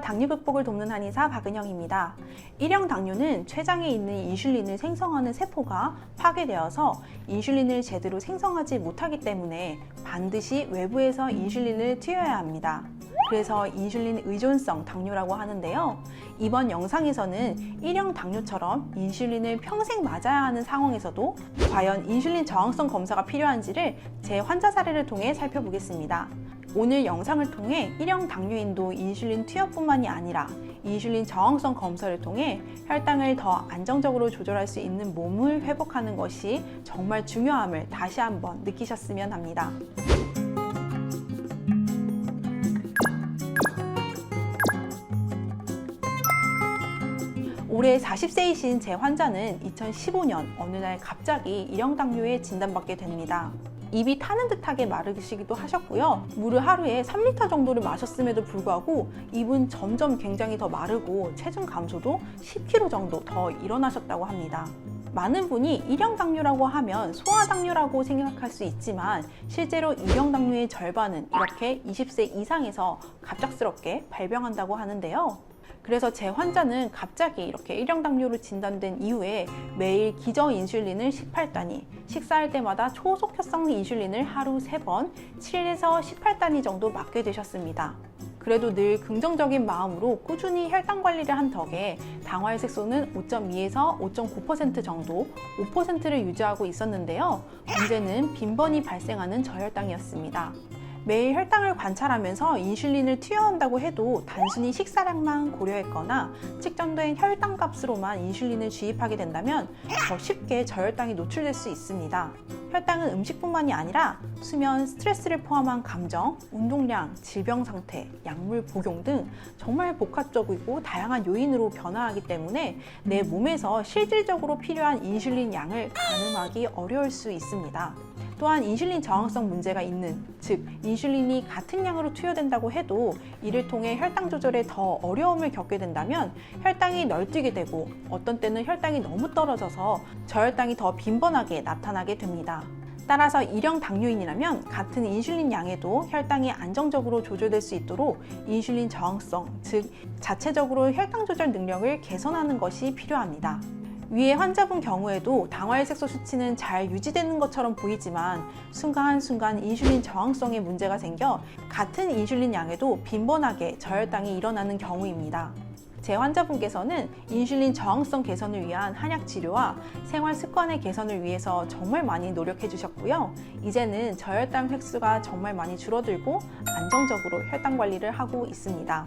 당뇨 극복을 돕는 한의사 박은영입니다. 일형 당뇨는 췌장에 있는 인슐린을 생성하는 세포가 파괴되어서 인슐린을 제대로 생성하지 못하기 때문에 반드시 외부에서 인슐린을 튀어야 합니다. 그래서 인슐린 의존성 당뇨라고 하는데요. 이번 영상에서는 일형 당뇨처럼 인슐린을 평생 맞아야 하는 상황에서도 과연 인슐린 저항성 검사가 필요한지를 제 환자 사례를 통해 살펴보겠습니다. 오늘 영상을 통해 일형 당뇨인도 인슐린 투여뿐만이 아니라 인슐린 저항성 검사를 통해 혈당을 더 안정적으로 조절할 수 있는 몸을 회복하는 것이 정말 중요함을 다시 한번 느끼셨으면 합니다. 올해 40세이신 제 환자는 2015년 어느 날 갑자기 일형 당뇨에 진단받게 됩니다. 입이 타는 듯하게 마르시기도 하셨고요. 물을 하루에 3리터 정도를 마셨음에도 불구하고 입은 점점 굉장히 더 마르고 체중 감소도 10kg 정도 더 일어나셨다고 합니다. 많은 분이 일형 당뇨라고 하면 소아 당뇨라고 생각할 수 있지만 실제로 일형 당뇨의 절반은 이렇게 20세 이상에서 갑작스럽게 발병한다고 하는데요. 그래서 제 환자는 갑자기 이렇게 일형 당뇨로 진단된 이후에 매일 기저 인슐린을 18단위, 식사할 때마다 초속효성 인슐린을 하루 3번, 7에서 18단위 정도 맞게 되셨습니다. 그래도 늘 긍정적인 마음으로 꾸준히 혈당 관리를 한 덕에 당화혈 색소는 5.2에서 5.9% 정도, 5%를 유지하고 있었는데요. 문제는 빈번히 발생하는 저혈당이었습니다. 매일 혈당을 관찰하면서 인슐린을 투여한다고 해도 단순히 식사량만 고려했거나 측정된 혈당 값으로만 인슐린을 주입하게 된다면 더 쉽게 저혈당이 노출될 수 있습니다. 혈당은 음식뿐만이 아니라 수면, 스트레스를 포함한 감정, 운동량, 질병 상태, 약물 복용 등 정말 복합적이고 다양한 요인으로 변화하기 때문에 내 몸에서 실질적으로 필요한 인슐린 양을 가늠하기 어려울 수 있습니다. 또한 인슐린 저항성 문제가 있는, 즉 인슐린이 같은 양으로 투여된다고 해도 이를 통해 혈당 조절에 더 어려움을 겪게 된다면 혈당이 널뛰게 되고 어떤 때는 혈당이 너무 떨어져서 저혈당이 더 빈번하게 나타나게 됩니다. 따라서 일형 당뇨인이라면 같은 인슐린 양에도 혈당이 안정적으로 조절될 수 있도록 인슐린 저항성, 즉 자체적으로 혈당 조절 능력을 개선하는 것이 필요합니다. 위의 환자분 경우에도 당화혈색소 수치는 잘 유지되는 것처럼 보이지만 순간순간 인슐린 저항성에 문제가 생겨 같은 인슐린 양에도 빈번하게 저혈당이 일어나는 경우입니다. 제 환자분께서는 인슐린 저항성 개선을 위한 한약 치료와 생활 습관의 개선을 위해서 정말 많이 노력해 주셨고요. 이제는 저혈당 횟수가 정말 많이 줄어들고 안정적으로 혈당 관리를 하고 있습니다.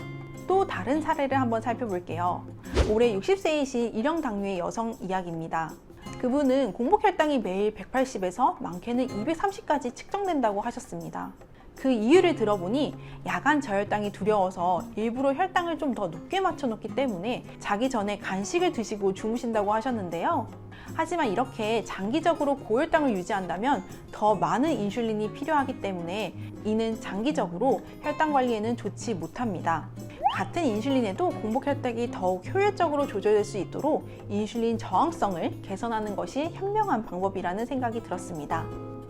또 다른 사례를 한번 살펴볼게요. 올해 60세이신 일형 당뇨의 여성 이야기입니다. 그분은 공복 혈당이 매일 180에서 많게는 230까지 측정된다고 하셨습니다. 그 이유를 들어보니 야간 저혈당이 두려워서 일부러 혈당을 좀 더 높게 맞춰놓기 때문에 자기 전에 간식을 드시고 주무신다고 하셨는데요. 하지만 이렇게 장기적으로 고혈당을 유지한다면 더 많은 인슐린이 필요하기 때문에 이는 장기적으로 혈당 관리에는 좋지 못합니다. 같은 인슐린에도 공복 혈당이 더욱 효율적으로 조절될 수 있도록 인슐린 저항성을 개선하는 것이 현명한 방법이라는 생각이 들었습니다.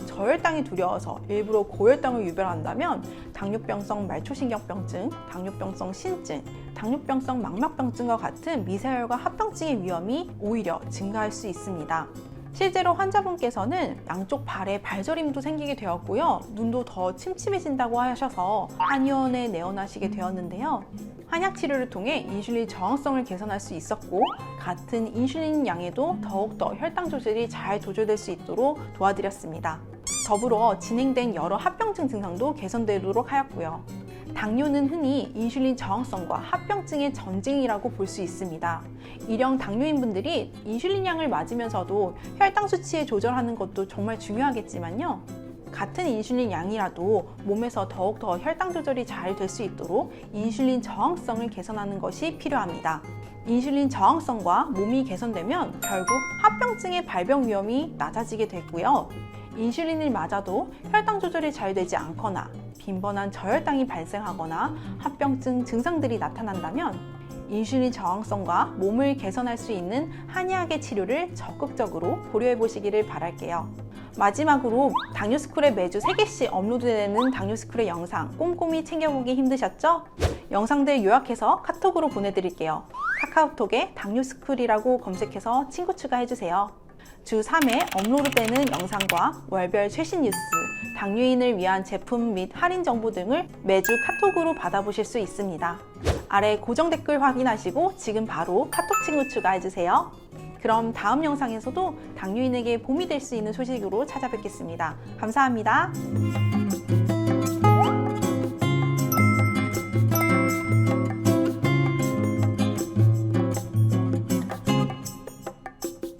저혈당이 두려워서 일부러 고혈당을 유발한다면 당뇨병성 말초신경병증, 당뇨병성 신증, 당뇨병성 망막병증과 같은 미세혈과 합병증의 위험이 오히려 증가할 수 있습니다. 실제로 환자분께서는 양쪽 발에 발저림도 생기게 되었고요. 눈도 더 침침해진다고 하셔서 한의원에 내원하시게 되었는데요. 한약 치료를 통해 인슐린 저항성을 개선할 수 있었고 같은 인슐린 양에도 더욱더 혈당 조절이 잘 조절될 수 있도록 도와드렸습니다. 더불어 진행된 여러 합병증 증상도 개선되도록 하였고요. 당뇨는 흔히 인슐린 저항성과 합병증의 전쟁이라고 볼 수 있습니다. 일형 당뇨인 분들이 인슐린 양을 맞으면서도 혈당 수치에 조절하는 것도 정말 중요하겠지만요. 같은 인슐린 양이라도 몸에서 더욱더 혈당 조절이 잘 될 수 있도록 인슐린 저항성을 개선하는 것이 필요합니다. 인슐린 저항성과 몸이 개선되면 결국 합병증의 발병 위험이 낮아지게 되고요. 인슐린을 맞아도 혈당 조절이 잘 되지 않거나 빈번한 저혈당이 발생하거나 합병증 증상들이 나타난다면 인슐린 저항성과 몸을 개선할 수 있는 한의학의 치료를 적극적으로 고려해 보시기를 바랄게요. 마지막으로 당뇨스쿨에 매주 3개씩 업로드되는 당뇨스쿨의 영상 꼼꼼히 챙겨보기 힘드셨죠? 영상들 요약해서 카톡으로 보내드릴게요. 카카오톡에 당뇨스쿨이라고 검색해서 친구 추가해주세요. 주 3회 업로드되는 영상과 월별 최신 뉴스, 당뇨인을 위한 제품 및 할인 정보 등을 매주 카톡으로 받아보실 수 있습니다. 아래 고정 댓글 확인하시고 지금 바로 카톡 친구 추가해주세요. 그럼 다음 영상에서도 당뇨인에게 봄이 될 수 있는 소식으로 찾아뵙겠습니다. 감사합니다.